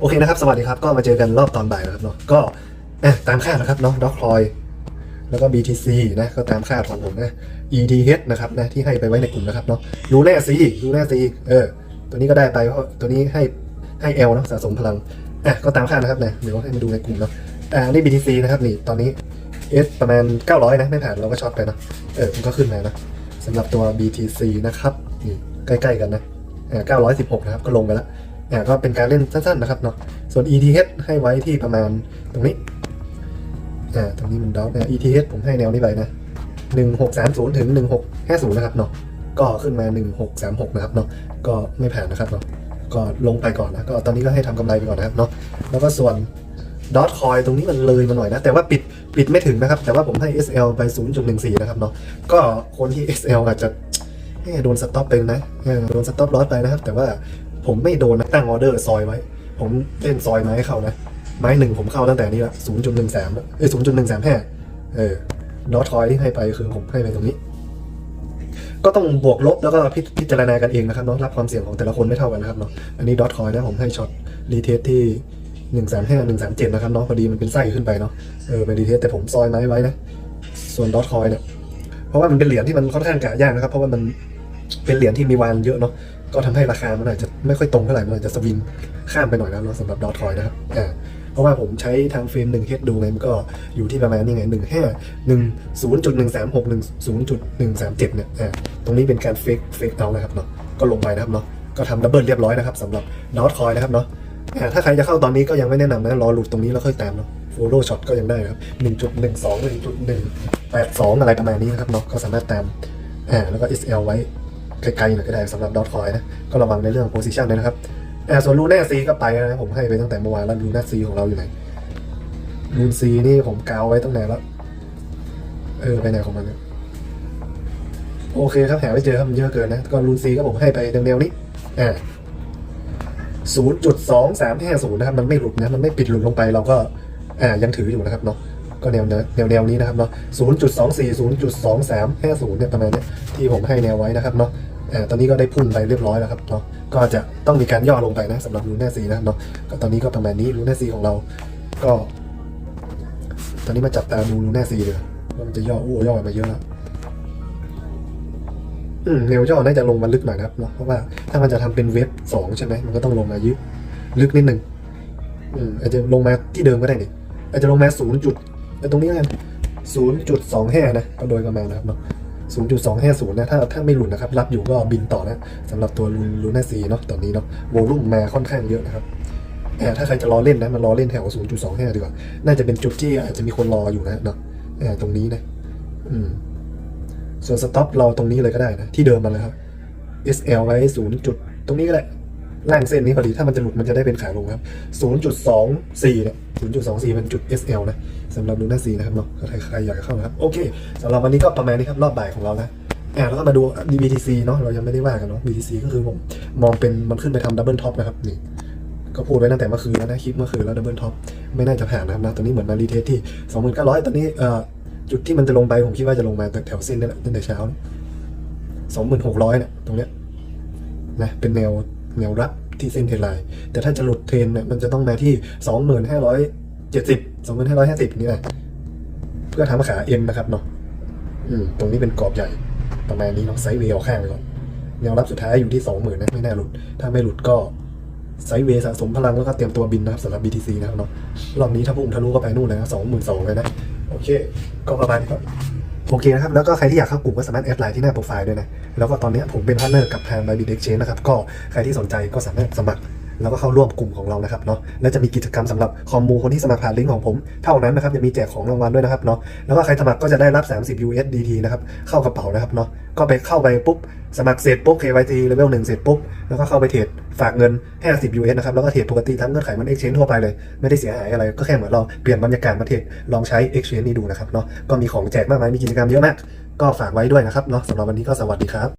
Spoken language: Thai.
โอเคนะครับ สวัสดีครับ ก็มาเจอกันรอบตอนบ่ายนะครับเนาะก็อะตามคาดนะครับเนาะด็อกคอยแล้วก็ BTC นะก็ตามคาดของผมนะ ETH นะครับนะที่ให้ไปไว้ในกลุ่มนะครับเนาะรูแน่ซีรูแน่ซีเออตัวนี้ก็ได้ไปเพราะตัวนี้ให้ให้ L เนาะสะสมพลังอะก็ตามคาดนะครับนะเดี๋ยวให้มาดูในกลุ่มเนาะอ่านี่ BTC นะครับนี่ตอนนี้ S ประมาณ 900 นะไม่ผ่านเราก็ช็อตไปนะเออมันก็ขึ้นมานะสำหรับตัว BTC นะครับนี่ใกล้ๆกันนะอ่า916 นะครับก็ลงไปแล้ว อ่าก็เป็นการเล่นสั้นๆนะครับเนาะ ส่วน ETH ให้ไว้ที่ประมาณตรงนี้ อ่า ตรงนี้มันด็อกนะ ETH ผมให้แนวนี้ไปนะ 1630 ถึง 1650 นะครับเนาะ ก็ขึ้นมา 1636 นะครับเนาะ ก็ไม่ผ่านนะครับเนาะ ก็ลงไปก่อนนะ ก็ตอนนี้ก็ให้ทำกำไรไปก่อนนะครับเนาะ แล้วก็ส่วนดอทคอยตรงนี้มันเลยมาหน่อยนะ แต่ว่าปิดปิดไม่ถึงนะครับ แต่ว่าผมให้ SL ไป 0.14 นะครับเนาะ ก็คนที่ SL อาจจะโดนสต็อปไปนะโดนสต็อปลอสไปนะครับ แต่ว่า ผมไม่โดนนะตั้งออเดอร์ซอยไว้ ผมเล่นซอยไม้ให้เข้านะ ไม้หนึ่งผมเข้าตั้งแต่นี้ละ0.13แล้วเอ้ย0.135เออดอทคอยที่ให้ไปคือผมให้ไปตรงนี้ ก็ต้องบวกลบแล้วก็พิจารณากันเองนะครับเนาะรับความเสี่ยงของแต่ละคนไม่เท่ากันนะครับเนาะอันนี้ดอทคอยนะผมให้ช็อตรีเทสที่หนึ่งแสามห้าหนึ่งแสามเจ็ดนะครับเนาะพอดีมันเป็นไส้ขึ้นไปเนาะเออเป็นรีเทสแต่ผมซอยไม้ไว้นะส่วนดอทคอยเนี่ยเพราะว่ามันเป็นเหรียญที่มันค่อนข้างกะยากนะครับ เพราะว่ามันเป็นเหรียญที่มีวานเยอะเนาะ ก็ทำให้ราคามันอาจจะไม่ค่อยตรงเท่าไหร่มันอาจจะสวิงข้ามไปหน่อยนะเนาะสำหรับดอทคอยนะครับอ่าเพราะว่าผมใช้ทางเฟรมหนึ่งเฮดดูไงมันก็อยู่ที่ประมาณนี้ไงหนึ่งห้าหนึ่งศูนย์จุดหนึ่งสามหกหนึ่งศูนย์จุดหนึ่งสามเจ็ดเนี่ยอ่าตรงนี้เป็นการเฟกเฟกเอานะครับเนาะก็ลงไปนะครับเนาะก็ทำดับเบิลเรียบร้อยนะครับสำหรับดอทคอยนะครับเนาะถ้าใครจะเข้าตอนนี้ก็ยังไม่แนะนำนะรอหลุดตรงนี้แล้วค่อยตามเนาะโฟโล่ช็อตก็ยังได้ครับหนึ่งจุดหนึ่งสองหนึ่งจุดหนึ่งแปดสองอะไรประมาณนี้นะครับเนาะก็สามารถตามอ่าแล้วก็ SL ไว้ ไกลๆหน่อยก็ได้สำหรับดอทคอยนะ ก็ระวังในเรื่องโพซิชันด้วยนะครับอ่าส่วนลูน่าซีก็ไปนะผมให้ไปตั้งแต่เมื่อวานแล้วลูน่าซีของเราอยู่ไหนลูนซีนี่ผมกาวไว้ตั้งแต่แล้ว เออไปไหนของมันเนี่ยโอเคครับหาไม่เจอครับมันเยอะเกินนะ ก็รูนซีก็ผมให้ไปแนวๆนี้อ่าศูนย์จุดสองสามห้าศูนย์นะครับมันไม่หลุดนะมันไม่ปิดหลุดลงไปเราก็อ่ายังถืออยู่นะครับเนาะ ก็แนวแนวแนวนี้นะครับเนาะศูนย์จุดสองสี่ศูนย์จุดสองสามห้าศูนย์เนี่ยประมาณเนี้ยที่ผมให้แนวไว้นะครับเนาะอ่ตอนนี้ก็ได้พุ่นไปเรียบร้อยแล้วครับเนาะก็จะต้องมีการย่อลงไปนะสำหรับรูน่าซีนะเนาะก็ตอนนี้ก็ประมาณนี้รูน่าซีของเรา ก็ ตอนนี้มาจับตาดูรูน่าซีเลยว่ามันจะย่อโอ้ย่อมาเยอะแล้วอืมเนวจอน่าจะลงมาลึกหน่อยนะครับเนาะเพราะว่าถ้ามันจะทำเป็นเว็บสองใช่ไหมมันก็ต้องลงมายึดลึกนิดนึงอืมอาจจะลงมาที่เดิมก็ได้นี่อาจจะลงมาศูนย์จุด ตรงนี้กันศูนย์จุดสองห้านะก็โดยประมาณนะครับเนาะศูนย์จุดสองห้าศูนย์นะถ้าถ้าไม่หลุดนะครับ รับอยู่ก็บินต่อนะสำหรับตัวลูน่าซีเนาะตอนนี้เนาะโวลุ่มมาค่อนข้างเยอะนะครับอ่ถ้าใครจะรอเล่นนะมันรอเล่นแถวศูนย์จุดสองห้าดีกว่า น่าจะเป็นจุดที่อาจจะมีคนรออยู่นะเนาะอ่าตรงนี้นะอืมส่วนสต็อปเราตรงนี้เลยก็ได้นะที่เดิมมันเลยครับ SL ไว้ศูนย์จุดตรงนี้ก็ได้ ล่างเส้นนี้พอดี ถ้ามันจะหลุดมันจะได้เป็นขาลงครับศูนย์จุดสองสี่เนี่ยศูนย์จุดสองสี่เป็นจุด SL นะสำหรับลูน่าซีนะครับเนาะใครใครอยากเข้านะครับ โอเคสำหรับวันนี้ก็ประมาณนี้ครับ รอบบ่ายของเรานะอ่าแล้วก็มาดู BTC เนาะเรายังไม่ได้ว่ากันเนาะ BTC ก็คือผมมองเป็นมันขึ้นไปทำดับเบิลท็อปนะครับนี่ก็พูดไว้ตั้งแต่เมื่อคืนแล้วนะคลิปเมื่อคืนแล้วดับเบิลท็อปไม่น่าจะผ่านนะครับนะตอนนี้เหมือนมารีเทสที่ 2900 ตอนนี้เอ่อจุดที่มันจะลงไปผมคิดว่าจะลงมาแถวเส้นนี่แหละตั้งแต่เช้าสองหมื่นหกร้อยเนี่ยตรงเนี้ยนะเป็นแนว แนวรับที่เส้นเทรนไลน์แต่ถ้าจะหลุดเทรนเนี่ยมันจะต้องมาที่สองหมื่นห้าร้อยเจ็ดสิบสองหมื่นห้าร้อยห้าสิบนี่แหละเพื่อทำขาเอ็นนะครับเนาะตรงนี้เป็นกรอบใหญ่ประมาณนี้เนาะไซด์เวย์เอาข้างไปก่อนแนวรับสุดท้ายอยู่ที่สองหมื่นะไม่น่าหลุด ถ้าไม่หลุดก็ไซด์เวย์สะสมพลังแล้วก็เตรียมตัวบินนะครับสำหรับ BTC นะครับเนาะรอบนี้ถ้าพุ่งทะลุก็ไปนู่นเลยนะสองหมื่นสองเลยนะโอเค ก็ประมาณนี้ครับ โอเคนะครับ แล้วก็ใครที่อยากเข้ากลุ่มก็สามารถแอดไลน์ที่หน้าโปรไฟล์ด้วยนะ แล้วก็ตอนนี้ผมเป็นพาร์ทเนอร์กับทาง Bybit Exchange นะครับ ก็ใครที่สนใจก็สามารถสมัคร แล้วก็เข้าร่วมกลุ่มของเรานะครับเนาะและจะมีกิจกรรมสำหรับคอมมูคนที่สมัครผ่านลิงก์ของผม เท่านั้นนะครับจะมีแจกของรางวัลด้วยนะครับเนาะแล้วก็ใครสมัครก็จะได้รับ 30 USDT นะครับเข้ากระเป๋านะครับเนาะก็ไปเข้าไปปุ๊บสมัครเสร็จปุ๊บ KYC level 1 เสร็จปุ๊บ แล้วก็เข้าไปเทรดฝากเงิน 50 US นะครับ แล้วก็เทรดปกติทั้งเงื่อนไขมัน exchange ทั่วไปเลย ไม่ได้เสียหายอะไร ก็แค่เหมือนเราเปลี่ยนบรรยากาศมาเทรดลองใช้ exchange นี่ดูนะครับเนาะก็มีของแจกมากมายมีกิจกรรมเยอะมาก ก็ฝากไว้ด้วยนะครับเนาะสำหรับวันนี้ก็สวัสดีครับ